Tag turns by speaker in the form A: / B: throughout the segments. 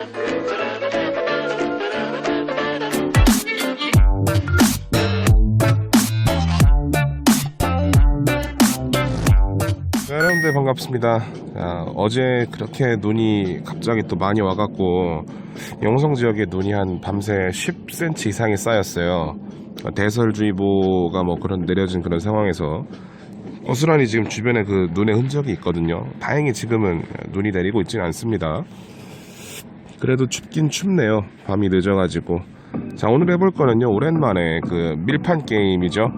A: 자, 여러분들 반갑습니다. 자, 어제 그렇게 눈이 갑자기 또 많이 와갖고 영성 지역에 눈이 한 밤새 10cm 이상이 쌓였어요. 대설주의보가 뭐 그런 내려진 그런 상황에서 어스란히 지금 주변에 그 눈의 흔적이 있거든요. 다행히 지금은 눈이 내리고 있지는 않습니다. 그래도 춥긴 춥네요. 밤이 늦어가지고. 자, 오늘 해볼 거는요. 오랜만에 그 밀판 게임이죠.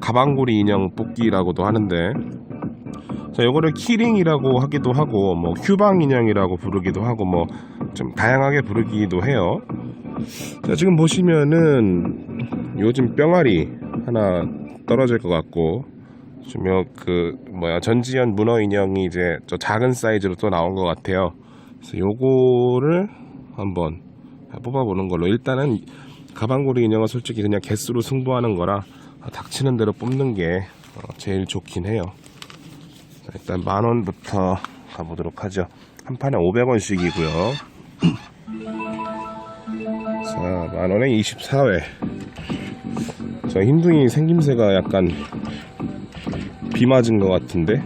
A: 가방고리 인형 뽑기라고도 하는데 자, 요거를 키링이라고 하기도 하고 뭐 휴방 인형이라고 부르기도 하고 뭐 좀 다양하게 부르기도 해요. 자, 지금 보시면은 요즘 뿅아리 하나 떨어질 것 같고 지금 그 뭐야 전지현 문어 인형이 이제 저 작은 사이즈로 또 나온 것 같아요. 그래서 요거를 한번 뽑아보는 걸로 일단은 가방고리 인형은 솔직히 그냥 개수로 승부하는 거라 닥치는 대로 뽑는 게 어, 제일 좋긴 해요. 자, 일단 만 원부터 가보도록 하죠. 한 판에 500원씩이고요. 자, 만 원에 24회. 저 흰둥이 생김새가 약간 비 맞은 것 같은데.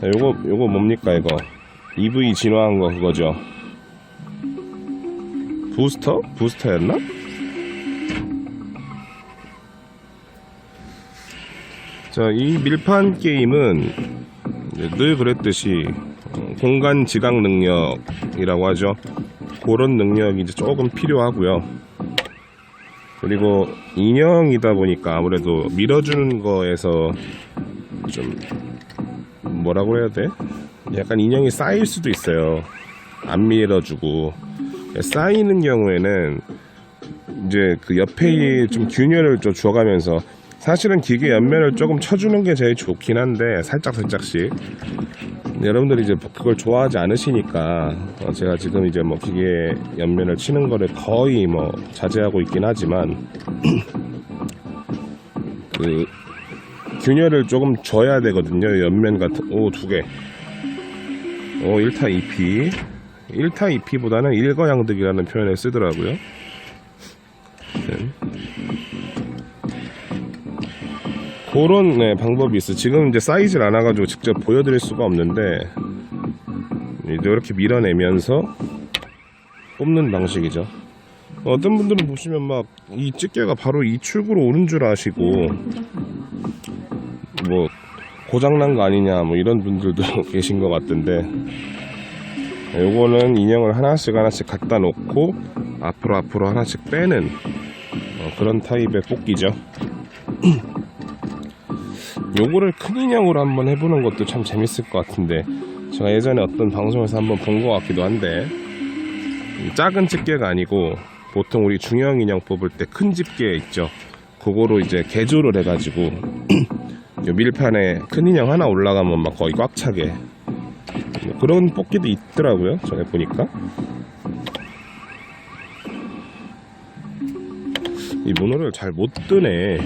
A: 자, 요거 요거 뭡니까 이거? EV 진화한 거 그거죠? 부스터? 부스터였나? 자, 이 밀판 게임은 늘 그랬듯이 어, 공간 지각 능력이라고 하죠. 그런 능력이 이제 조금 필요하고요. 그리고 인형이다 보니까 아무래도 밀어주는 거에서 좀 뭐라고 해야 돼? 약간 인형이 쌓일 수도 있어요. 안 밀어주고. 쌓이는 경우에는 이제 그 옆에 좀 균열을 좀 주어가면서 사실은 기계 옆면을 조금 쳐주는 게 제일 좋긴 한데 살짝 살짝씩. 여러분들이 이제 그걸 좋아하지 않으시니까 어, 제가 지금 이제 뭐 기계 옆면을 치는 거를 거의 뭐 자제하고 있긴 하지만 그 균열을 조금 줘야 되거든요. 옆면 같은 오 두개 오 1타 2피 1타 2피보다는 일거양득이라는 표현을 쓰더라고요 네. 그런 네, 방법이 있어. 지금 이제 사이즈를 안 와가지고 직접 보여드릴 수가 없는데 이렇게 밀어내면서 뽑는 방식이죠. 어떤 분들은 보시면 막 이 집게가 바로 이 출구로 오는 줄 아시고 뭐 고장난 거 아니냐 뭐 이런 분들도 계신 것 같던데 요거는 인형을 하나씩 하나씩 갖다 놓고 앞으로 앞으로 하나씩 빼는 어, 그런 타입의 뽑기죠. 요거를 큰 인형으로 한번 해보는 것도 참 재밌을 것 같은데 제가 예전에 어떤 방송에서 한번 본 것 같기도 한데 작은 집게가 아니고 보통 우리 중형 인형 뽑을 때 큰 집게 있죠 그거로 이제 개조를 해가지고 요 밀판에 큰 인형 하나 올라가면 막 거의 꽉 차게. 뭐 그런 뽑기도 있더라고요 전에 보니까. 이 문어를 잘 못 뜨네.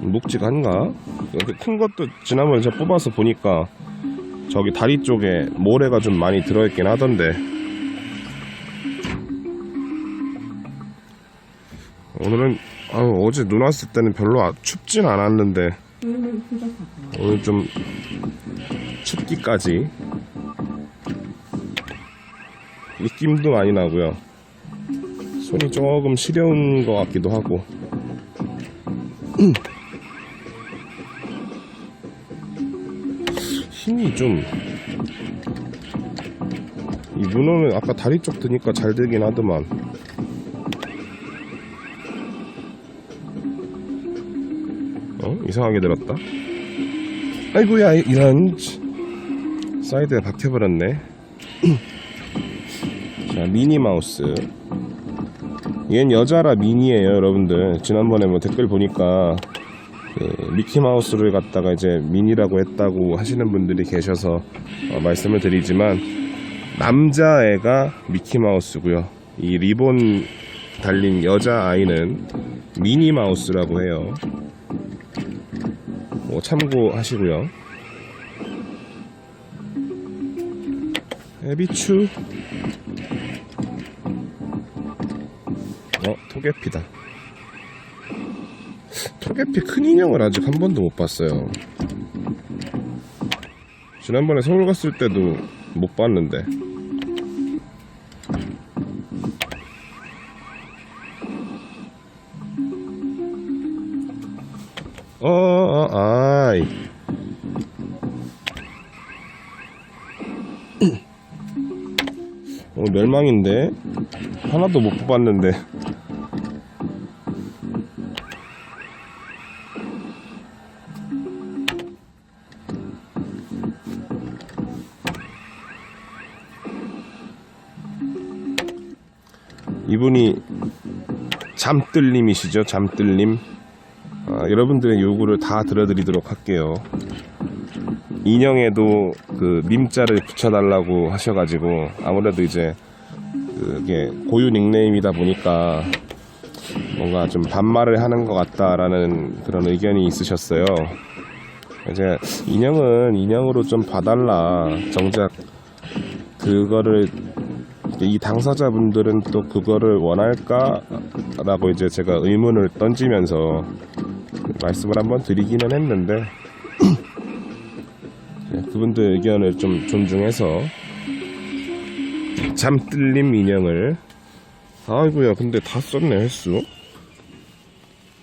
A: 묵직한가? 이렇게 큰 것도 지난번에 제가 뽑아서 보니까 저기 다리 쪽에 모래가 좀 많이 들어있긴 하던데. 오늘은 어제 눈 왔을 때는 별로 아- 춥진 않았는데 오늘 좀 춥기까지 느낌도 많이 나고요 손이 조금 시려운 것 같기도 하고 힘이 좀. 이 문어는 아까 다리 쪽 드니까 잘 들긴 하더만. 이상하게 들었다. 아이고야, 이런. 사이드에 박혀버렸네. 자, 미니마우스. 얘는 여자라 미니예요, 여러분들. 지난번에 뭐 댓글 보니까 그 미키마우스를 갖다가 이제 미니라고 했다고 하시는 분들이 계셔서 어, 말씀을 드리지만 남자애가 미키마우스고요. 이 리본 달린 여자아이는 미니마우스라고 해요. 뭐 참고하시고요. 에비추. 어 토개피다. 토개피 큰 인형을 아직 한 번도 못 봤어요. 지난번에 서울 갔을 때도 못 봤는데. 오늘 멸망인데? 하나도 못 뽑았는데. 이분이 잠들님이시죠? 잠들님. 아, 여러분들의 요구를 다 들어드리도록 할게요. 인형에도 그 밈자를 붙여달라고 하셔가지고 아무래도 이제 그게 고유 닉네임이다 보니까 뭔가 좀 반말을 하는 것 같다라는 그런 의견이 있으셨어요. 이제 인형은 인형으로 좀 봐달라. 정작 그거를 이 당사자분들은 또 그거를 원할까라고 이제 제가 의문을 던지면서 말씀을 한번 드리기는 했는데 네, 그분들 의견을 좀 존중해서 잠들림 인형을. 아이고야 근데 다 썼네 횟수.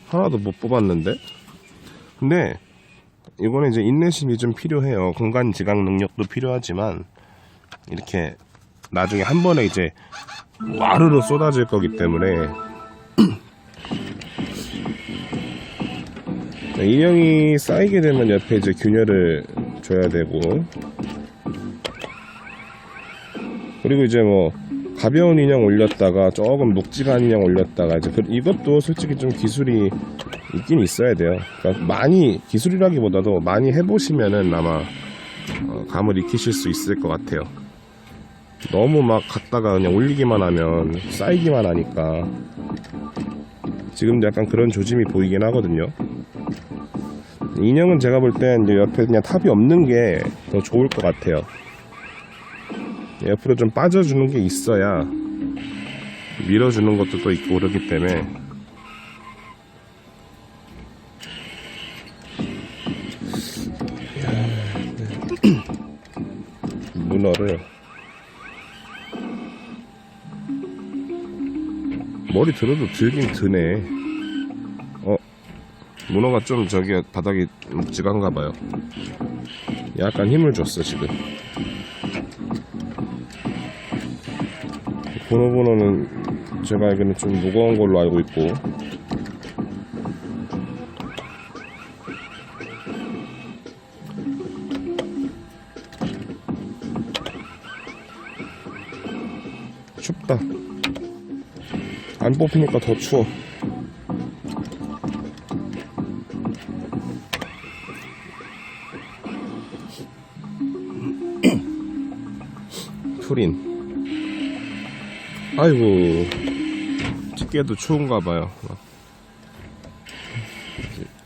A: 하나도 못 뽑았는데? 근데 이거는 이제 인내심이 좀 필요해요. 공간 지각 능력도 필요하지만 이렇게 나중에 한 번에 이제 와르르 쏟아질 거기 때문에. 자, 인형이 쌓이게 되면 옆에 이제 균열을 줘야 되고 그리고 이제 뭐 가벼운 인형 올렸다가 조금 묵직한 인형 올렸다가 이제 그- 이것도 솔직히 좀 기술이 있긴 있어야 돼요. 그러니까 많이 기술이라기보다도 많이 해보시면은 아마 어, 감을 익히실 수 있을 것 같아요. 너무 막 갖다가 그냥 올리기만 하면 쌓이기만 하니까 지금도 약간 그런 조짐이 보이긴 하거든요. 인형은 제가 볼 땐 옆에 그냥 탑이 없는 게 더 좋을 것 같아요. 옆으로 좀 빠져주는 게 있어야 밀어주는 것도 또 있고 그러기 때문에 문어를 머리 들어도 들긴 드네. 어, 문어가 좀 저기 바닥이 묵직한가 봐요. 약간 힘을 줬어 지금. 번호번호는 제가 알기로는 좀 무거운 걸로 알고 있고 춥다 안 뽑히니까 더 추워 아이고. 찍기도 추운가 봐요. 막.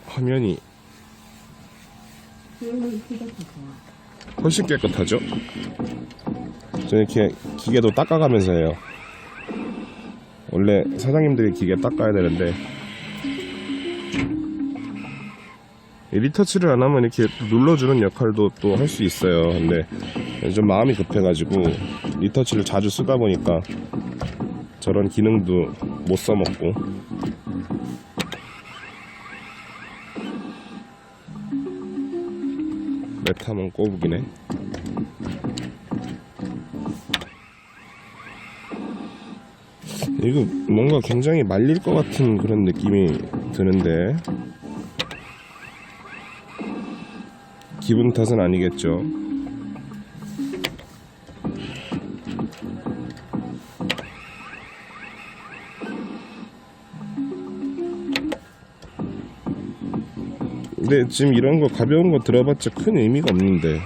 A: 화면이 훨씬 깨끗하죠? 저 이렇게 기계도 닦아가면서 해요. 원래 사장님들이 기계 닦아야 되는데. 이 리터치를 안 하면 이렇게 또 눌러주는 역할도 또 할 수 있어요. 근데 좀 마음이 급해가지고 리터치를 자주 쓰다 보니까 저런 기능도 못 써먹고. 메타몬 꼬부기네. 이거 뭔가 굉장히 말릴 것 같은 그런 느낌이 드는데. 기분 탓은 아니겠죠 근데 지금 이런 거 가벼운 거 들어봤자 큰 의미가 없는데.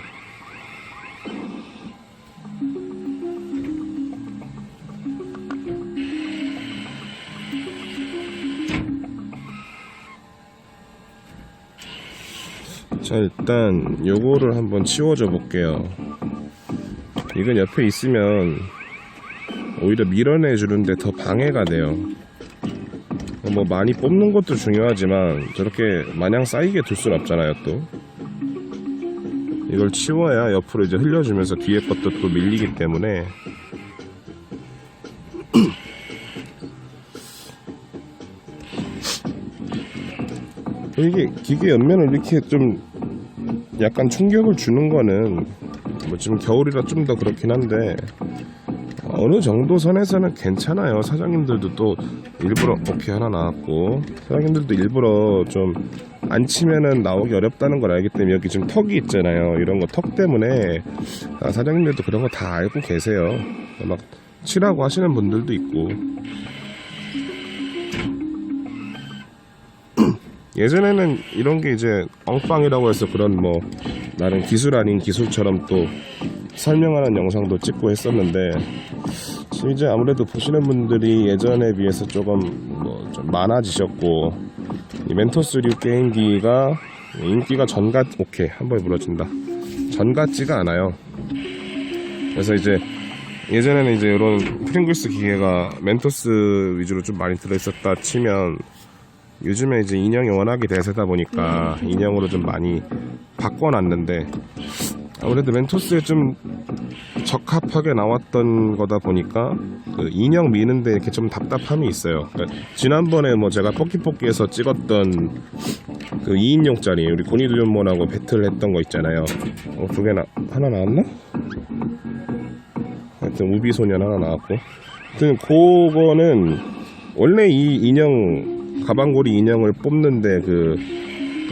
A: 자 일단 요거를 한번 치워줘 볼게요. 이건 옆에 있으면 오히려 밀어내 주는데 더 방해가 돼요 뭐 많이 뽑는 것도 중요하지만 저렇게 마냥 쌓이게 둘순 없잖아요 또. 이걸 치워야 옆으로 이제 흘려주면서 뒤에 것도 또 밀리기 때문에. 이게 기계 옆면을 이렇게 좀 약간 충격을 주는 거는 뭐 지금 겨울이라 좀 더 그렇긴 한데 어느 정도 선에서는 괜찮아요. 사장님들도 또 일부러 오케이 하나 나왔고 사장님들도 일부러 좀 안 치면은 나오기 어렵다는 걸 알기 때문에 여기 지금 턱이 있잖아요. 이런 거 턱 때문에 아, 사장님들도 그런 거 다 알고 계세요. 막 치라고 하시는 분들도 있고 예전에는 이런 게 이제 엉빵이라고 해서 그런 뭐 나름 기술 아닌 기술처럼 또 설명하는 영상도 찍고 했었는데 이제 아무래도 보시는 분들이 예전에 비해서 조금 뭐 좀 많아지셨고 이 멘토스류 게임기가 인기가 전같 오케이 한 번에 무너진다. 전 같지가 않아요. 그래서 이제 예전에는 이제 이런 프링글스 기계가 멘토스 위주로 좀 많이 들어있었다 치면 요즘에 이제 인형이 워낙에 대세다 보니까 인형으로 좀 많이 바꿔놨는데 아무래도 멘토스에 좀 적합하게 나왔던 거다 보니까 그 인형 미는데 이렇게 좀 답답함이 있어요. 그러니까 지난번에 뭐 제가 뽀끼뽀끼에서 찍었던 그 2인용짜리 우리 고니드존몬하고 배틀했던 거 있잖아요. 어, 두 개나 하나 나왔나? 하여튼 우비소년 하나 나왔고. 하여튼 그거는 원래 이 인형 가방고리 인형을 뽑는데 그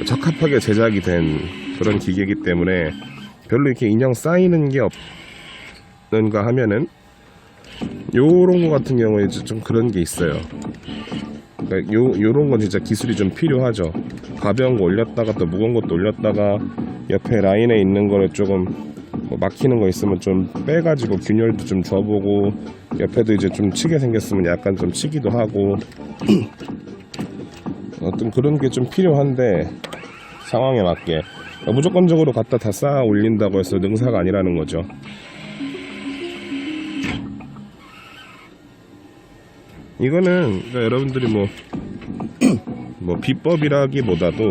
A: 적합하게 제작이 된 그런 기계이기 때문에 별로 이렇게 인형 쌓이는 게 없는가 하면은 요런 거 같은 경우에 좀 그런 게 있어요. 그러니까 요 요런 건 진짜 기술이 좀 필요하죠. 가벼운 거 올렸다가 또 무거운 것도 올렸다가 옆에 라인에 있는 거를 조금 뭐 막히는 거 있으면 좀 빼가지고 균열도 좀 줘보고 옆에도 이제 좀 치게 생겼으면 약간 좀 치기도 하고 어떤 그런 게 좀 필요한데 상황에 맞게 무조건적으로 갖다 다 쌓아 올린다고 해서 능사가 아니라는 거죠. 이거는 그러니까 여러분들이 뭐, 뭐 비법이라기보다도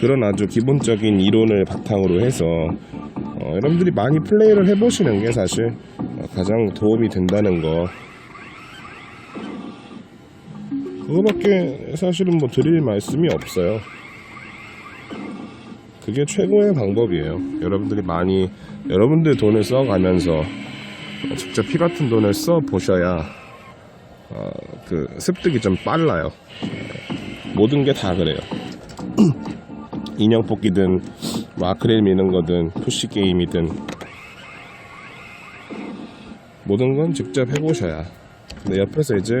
A: 그런 아주 기본적인 이론을 바탕으로 해서 어, 여러분들이 많이 플레이를 해보시는 게 사실 어, 가장 도움이 된다는 거. 그거밖에 사실은 뭐 드릴 말씀이 없어요. 그게 최고의 방법이에요. 여러분들이 많이 여러분들 돈을 써가면서 직접 피 같은 돈을 써 보셔야 어, 그 습득이 좀 빨라요. 모든 게 다 그래요. 인형 뽑기든 뭐 아크릴 미는 거든 푸시 게임이든 모든 건 직접 해보셔야. 근데 옆에서 이제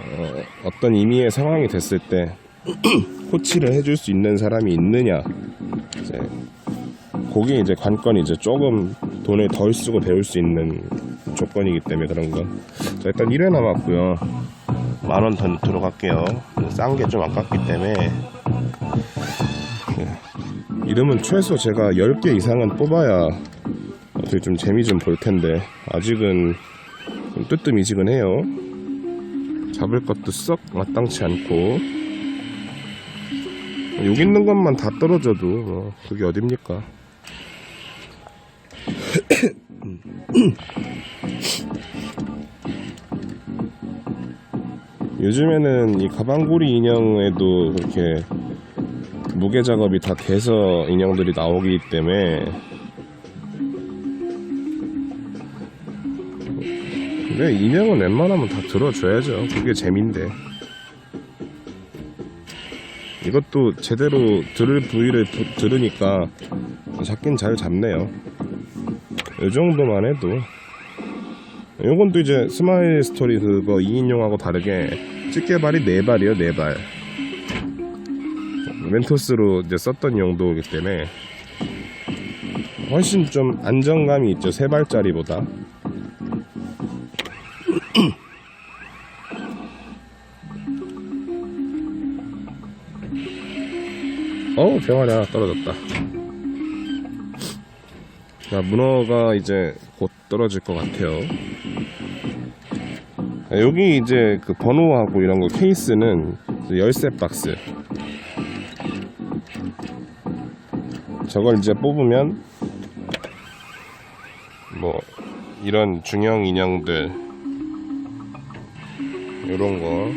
A: 어, 어떤 의미의 상황이 됐을 때 코치를 해줄 수 있는 사람이 있느냐 이제 그게 이제 관건이 이제 조금 돈을 덜 쓰고 배울 수 있는 조건이기 때문에 그런 건. 자 일단 1회 남았고요. 만 원 더 들어갈게요. 싼 게 좀 아깝기 때문에 네. 이러면 최소 제가 10개 이상은 뽑아야 어떻게 좀 재미 좀 볼 텐데 아직은 좀 뜨뜻미지근해요. 잡을 것도 썩 마땅치 않고 여기 있는 것만 다 떨어져도 뭐 그게 어딥니까? 요즘에는 이 가방고리 인형에도 그렇게 무게 작업이 다 돼서 인형들이 나오기 때문에 근데 인형은 웬만하면 다 들어줘야죠. 그게 재민데. 이것도 제대로 들을 부위를 부- 들으니까 잡긴 잘 잡네요. 이 정도만 해도. 요건 또 이제 스마일 스토리 그거 2인용하고 다르게 집게발이 4발이요, 4발. 멘토스로 이제 썼던 용도이기 때문에 훨씬 좀 안정감이 있죠, 3발짜리보다. 어우 병아리 하나 떨어졌다 자 문어가 이제 곧 떨어질 것 같아요 자, 여기 이제 그 번호하고 이런 거 케이스는 열쇠 박스. 저걸 이제 뽑으면 뭐 이런 중형 인형들 이런 거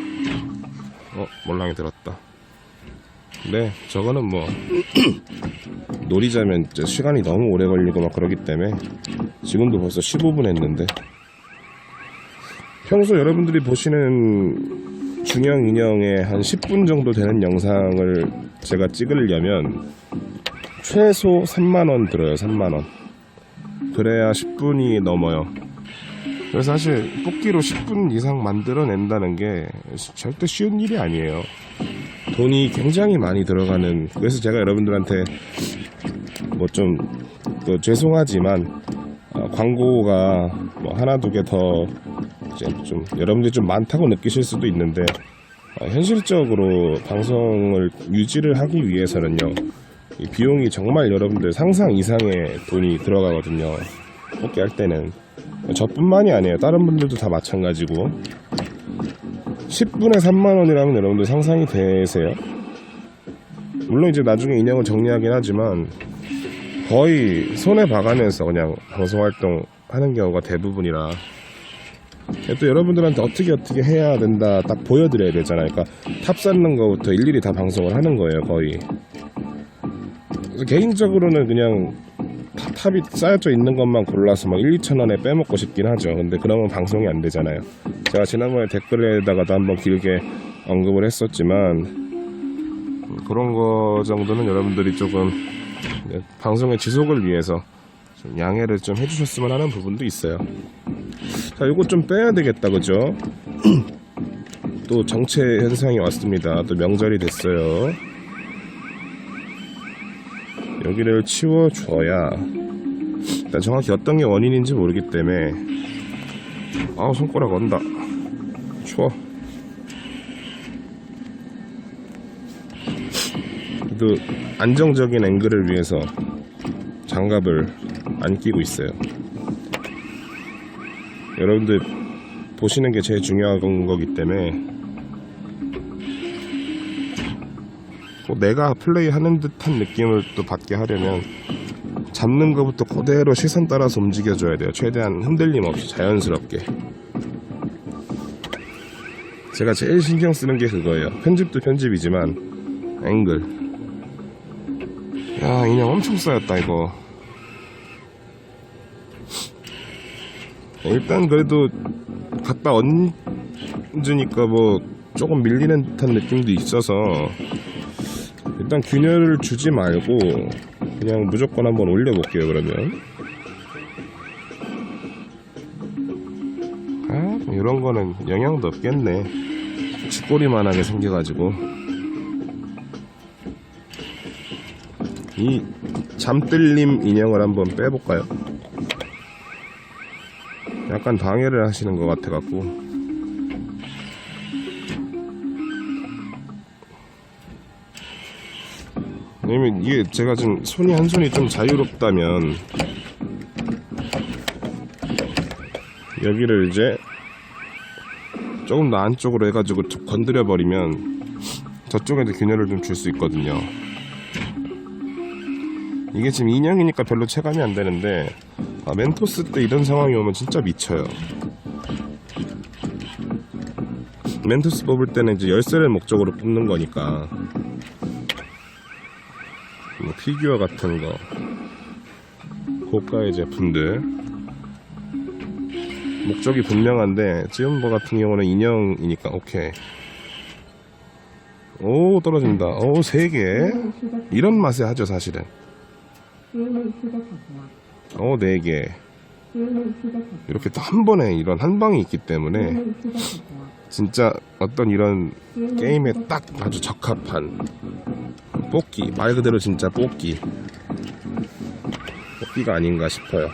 A: 어, 몰랑이 들었다. 네, 저거는 뭐 놀이자면 시간이 너무 오래 걸리고 막 그러기 때문에 지금도 벌써 15분 했는데. 평소 여러분들이 보시는 중형 인형의 한 10분 정도 되는 영상을 제가 찍으려면 최소 3만원 들어요 3만원. 그래야 10분이 넘어요. 그래서 사실 뽑기로 10분 이상 만들어낸다는 게 절대 쉬운 일이 아니에요 돈이 굉장히 많이 들어가는 그래서 제가 여러분들한테 뭐좀 죄송하지만 어, 광고가 뭐 하나 두 개 더 좀 여러분들이 좀 많다고 느끼실 수도 있는데 어, 현실적으로 방송을 유지를 하기 위해서는요 이 비용이 정말 여러분들 상상 이상의 돈이 들어가거든요. 뽑기 할 때는. 저뿐만이 아니에요. 다른 분들도 다 마찬가지고 10분에 3만원이라면 여러분들 상상이 되세요? 물론 이제 나중에 인형을 정리하긴 하지만 거의 손에 봐가면서 그냥 방송활동 하는 경우가 대부분이라 또 여러분들한테 어떻게 어떻게 해야 된다 딱 보여드려야 되잖아요 그러니까 탑 쌓는 거부터 일일이 다 방송을 하는 거예요 거의 그래서 개인적으로는 그냥 탑- 탑이 쌓여져 있는 것만 골라서 막 1, 2천 원에 빼먹고 싶긴 하죠. 근데 그러면 방송이 안 되잖아요. 제가 지난번에 댓글에다가도 한번 길게 언급을 했었지만 음, 그런 거 정도는 여러분들이 조금 네, 방송의 지속을 위해서 좀 양해를 좀 해주셨으면 하는 부분도 있어요. 자 요거 좀 빼야 되겠다 그죠? 또 정체 현상이 왔습니다. 또 명절이 됐어요 여기를 치워줘야 일단 정확히 어떤 게 원인인지 모르기 때문에 아우 손가락 언다. 추워. 그 안정적인 앵글을 위해서 장갑을 안 끼고 있어요. 여러분들 보시는 게 제일 중요한 거기 때문에 꼭 내가 플레이하는 듯한 느낌을 또 받게 하려면 잡는 것부터 그대로 시선 따라서 움직여줘야 돼요. 최대한 흔들림 없이 자연스럽게. 제가 제일 신경 쓰는 게 그거예요. 편집도 편집이지만 앵글. 야 인형 엄청 쌓였다 이거. 일단 그래도 갖다 얹으니까 뭐 조금 밀리는 듯한 느낌도 있어서 일단 균열을 주지 말고 그냥 무조건 한번 올려볼게요 그러면. 아 이런 거는 영향도 없겠네. 쥐꼬리만하게 생겨가지고. 이 잠들림 인형을 한번 빼볼까요? 약간 방해를 하시는 것 같아갖고 왜냐면 이게 제가 지금 손이 한 손이 좀 자유롭다면 여기를 이제 조금 더 안쪽으로 해가지고 툭 건드려 버리면 저쪽에도 균열을 좀 줄 수 있거든요. 이게 지금 인형이니까 별로 체감이 안 되는데 아, 멘토스 때 이런 상황이 오면 진짜 미쳐요. 멘토스 뽑을 때는 이제 열쇠를 목적으로 뽑는 거니까 뭐 피규어 같은 거 고가의 제품들. 목적이 분명한데 지금 거 같은 경우는 인형이니까 오케이. 오 떨어진다. 오 세 개. 이런 맛에 하죠 사실은. 오네 개. 이렇게 또 한 번에 이런 한 방이 있기 때문에 진짜 어떤 이런 게임에 딱 아주 적합한 뽑기 말 그대로 진짜 뽑기. 뽑기가 아닌가 싶어요.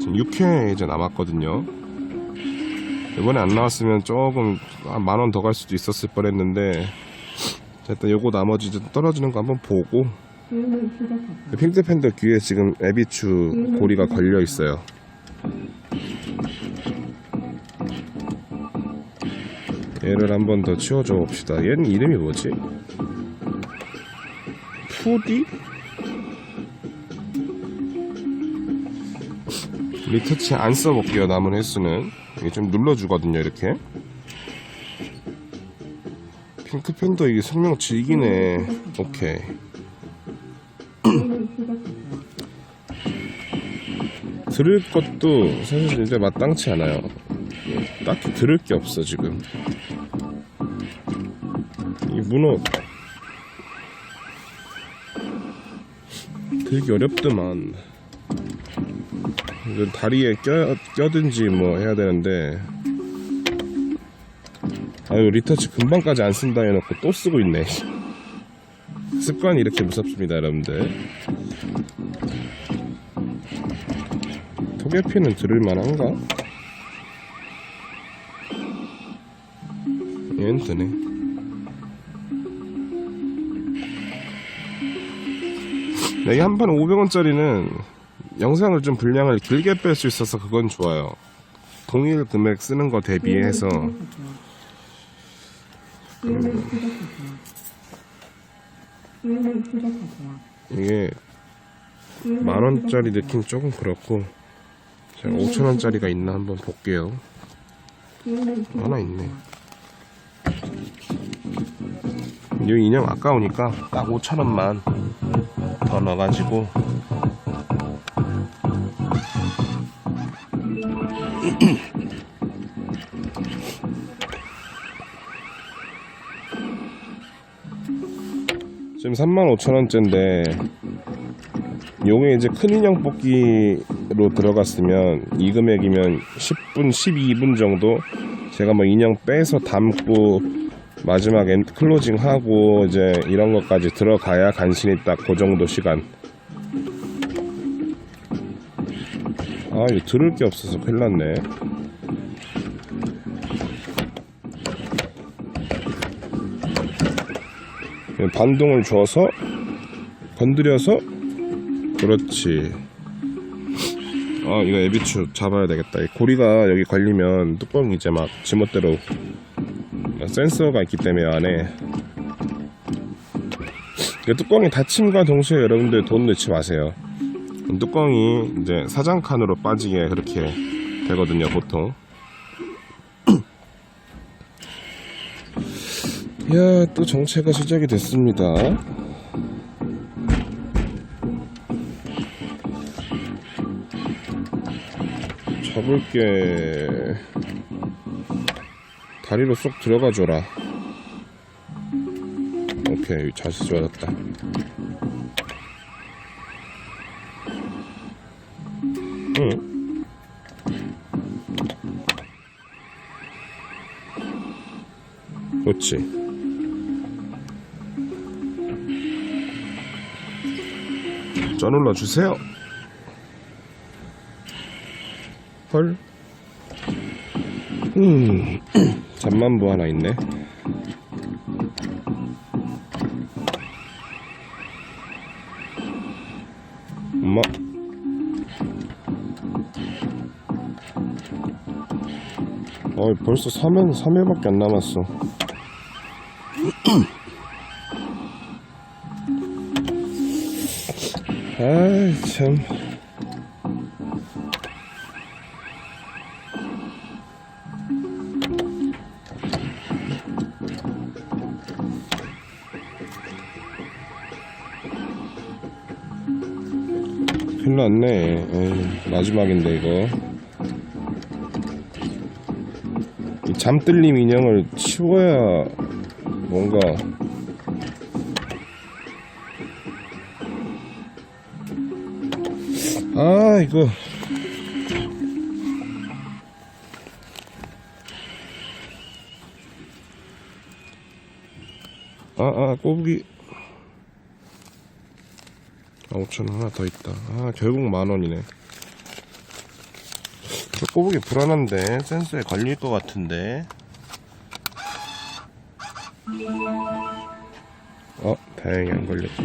A: 지금 6회 이제 남았거든요. 이번에 안 나왔으면 조금 만 원 더 갈 수도 있었을 뻔했는데 자, 일단 요거 나머지 좀 떨어지는 거 한번 보고. 핑크팬더 귀에 지금 에비추 고리가 걸려 있어요 얘를 한 번 더 치워줘 봅시다. 얘는 이름이 뭐지? 푸디? 리터치 안 써볼게요. 남은 횟수는 이게 좀 눌러주거든요. 이렇게 핑크팬더 이게 성명 즐기네. 오케이. 들을 것도 사실 이제 마땅치 않아요. 딱히 들을 게 없어 지금. 이 문어 들기 어렵더만. 다리에 껴 껴든지 뭐 해야 되는데. 아유 리터치 금방까지 안 쓴다 해놓고 또 쓰고 있네. 습관이 이렇게 무섭습니다, 여러분들. 토개피는 들을 만한가? 얘는 드네. 여기 한 판 500원짜리는 영상을 좀 분량을 길게 뺄 수 있어서 그건 좋아요. 동일 금액 쓰는 거 대비해서 이게 만 원짜리 느낌 조금 그렇고 제가 5천 원짜리가 있나 한번 볼게요. 하나 있네. 이 인형 아까우니까 딱 5천 원만 더 넣어가지고. 지금 35,000원째인데 요게 이제 큰 인형 뽑기로 들어갔으면 이 금액이면 10분, 12분 정도 제가 뭐 인형 빼서 담고 마지막 엔 클로징 하고 이제 이런 것까지 들어가야 간신히 딱 그 정도 시간. 아, 이거 들을 게 없어서 큰일 났네. 반동을 줘서 건드려서 그렇지. 아 이거 에비추 잡아야 되겠다. 이 고리가 여기 걸리면 뚜껑이 이제 막 지멋대로 센서가 있기 때문에 안에 이 뚜껑이 닫힘과 동시에 여러분들 돈 넣지 마세요. 뚜껑이 이제 사장 칸으로 빠지게 그렇게 되거든요 보통. 야, 또 정체가 시작이 됐습니다. 잡을 게. 다리로 쏙 들어가 줘라. 오케이, 자세 좋아졌다. 응. 그렇지. 쪄눌러 주세요. 헐. 음, 잠만보 하나 있네. 엄마. 어, 벌써 3회, 3회밖에 안 남았어. 아이, 참. 났네. 에이, 마지막인데, 이거. 이 잠들림 인형을 치워야 뭔가. 아, 이거. 아, 아, 꼬부기. 5천원 하나 더 있다. 아 결국 만원이네. 뽑으기 불안한데 센스에 걸릴 것 같은데. 어 다행히 안 걸렸다.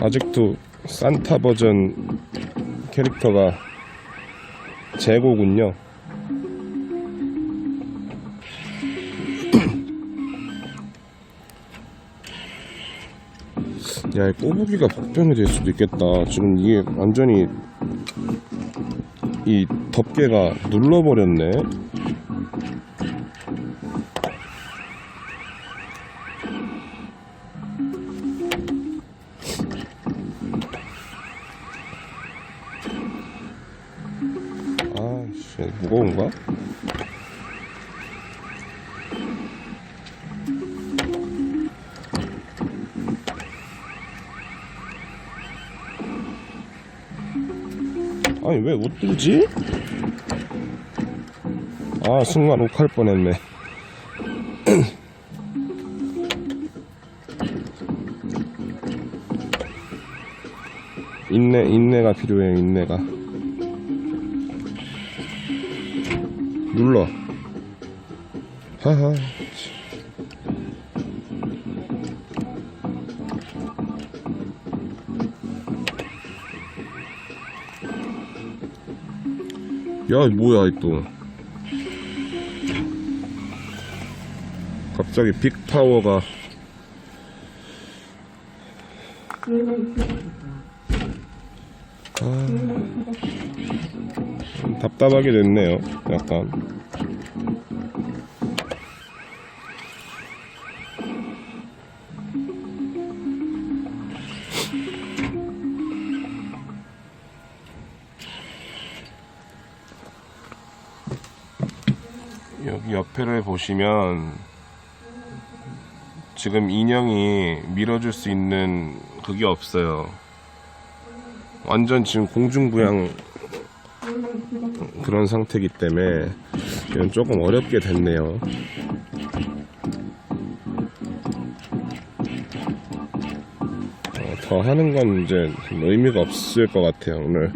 A: 아직도 산타 버전 캐릭터가 재고군요. 야, 이 꼬부기가 복병이 될 수도 있겠다. 지금 이게 완전히 이 덮개가 눌러버렸네. 들지? 아 순간 욱할 뻔했네. 인내 인내가 필요해요 인내가. 눌러. 하하 야 뭐야 이 또. 갑자기 빅 파워가. 아, 좀 답답하게 됐네요 약간 보시면 지금 인형이 밀어줄 수 있는 그게 없어요. 완전 지금 공중부양 그런 상태이기 때문에 조금 어렵게 됐네요. 어, 더 하는 건 이제 의미가 없을 것 같아요. 오늘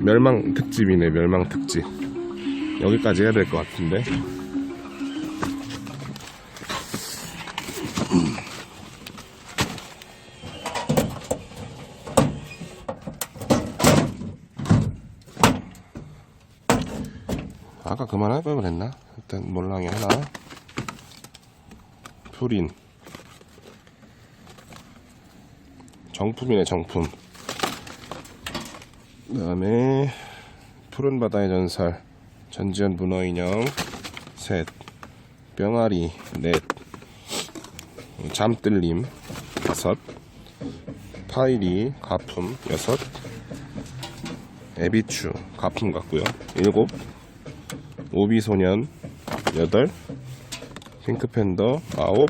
A: 멸망 특집이네, 멸망 특집. 여기까지 해야 될 것 같은데. 아까 그만할 걸 그랬나? 일단 몰랑이 하나. 푸린. 정품이네, 정품. 그 다음에 푸른 바다의 전설. 전지현 문어 인형 셋 병아리 넷 잠들림 다섯 파이리 가품 여섯 에비추 가품 같고요 일곱 오비소년 여덟 핑크팬더 아홉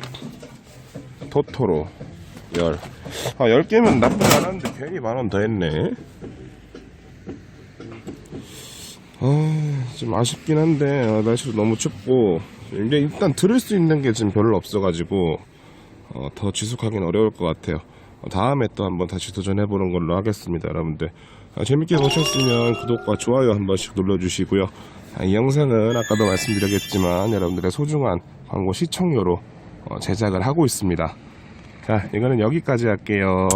A: 토토로 열 아, 열 개면 나쁘지 않았는데 괜히 만원 더 했네 아, 좀 아쉽긴 한데 어, 날씨도 너무 춥고 이게 일단 들을 수 있는 게 지금 별로 없어가지고 어, 더 지속하기는 어려울 것 같아요. 어, 다음에 또 한번 다시 도전해보는 걸로 하겠습니다, 여러분들. 아, 재밌게 보셨으면 구독과 좋아요 한 번씩 눌러주시고요. 아, 이 영상은 아까도 말씀드렸겠지만 여러분들의 소중한 광고 시청료로 어, 제작을 하고 있습니다. 자, 이거는 여기까지 할게요.